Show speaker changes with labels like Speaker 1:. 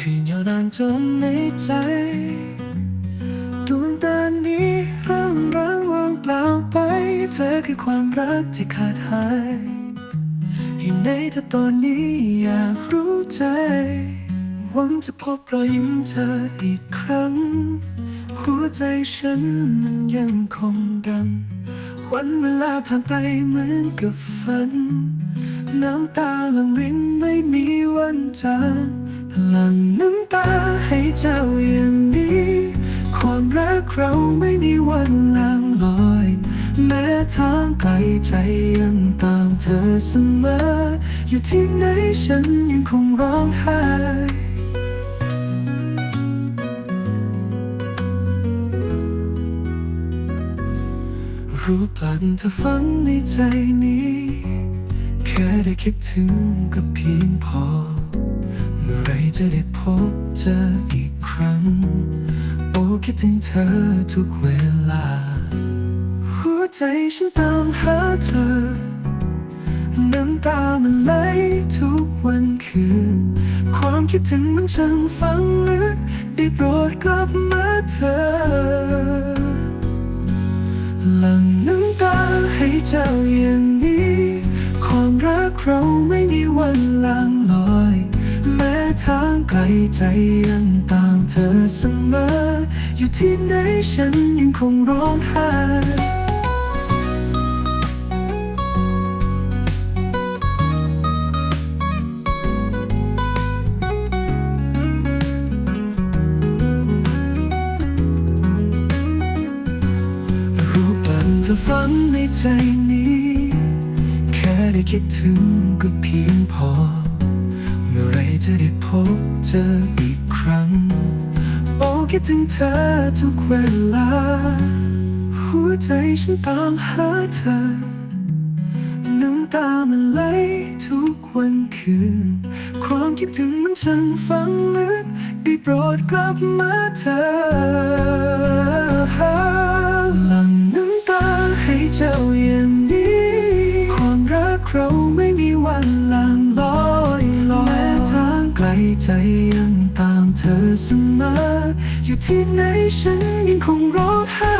Speaker 1: คืนยาวนานจนในใจดวงตานี้ริ่มร้างว่างเปล่าไป เธอคือความรักที่ขาดหายอยู่ในเธอตอนนี้อยากรู้ใจ หวังจะพบรอยยิ้มเธออีกครั้ง หัวใจฉันมันยังคงดัง วันเวลาผ่านไปเหมือนกับฝัน น้ำตาหลั่งรินไม่มีวันจาง ลั่งน้ำตาให้เจ้าอย่างนี้ ความรักเราไม่มีวันลางลอย แม้ทางไกลใจยังตามเธอเสมอ อยู่ที่ไหนฉันยังคงร้องไห้รู้พลันเธอฝังในใจนี้ แค่ได้คิดถึงก็เพียงพอ จะได้พบเจออีกครั้ง โอ้คิดถึงเธอทุกเวลา หัวใจฉันตามหาเธอ น้ำตามันไหลทุกวันคืน ความคิดถึงมันช่างฝังลึก ได้โปรดกลับมาเธอ หลังน้ำตาให้เจ้าอย่างนี้ ความรักเราไม่มีวันลางลอย ทางไกลใจยังตามเธอเสมอ อยู่ที่ไหนฉันยังคงร้องไห้รูปปั้นเธอฝังในใจนี้ แค่ได้คิดถึงก็เพียงพอ มื่อไรจะได้พบเจออีกครั้ง โอ้คิดถึงเธอทุกเวลา หัวใจฉันตามหาเธอ น้ำตามันไหลทุกวันคืน ความคิดถึงมันช่างฝังลึก ได้โปรดกลับมาเธอหลังน้ำตาให้เจ้าอย่างนี้ ความรักเราไม่มีวันลา ใจยังตามเธอเสมอ อยู่ที่ไหนฉันยังคงร้องไห้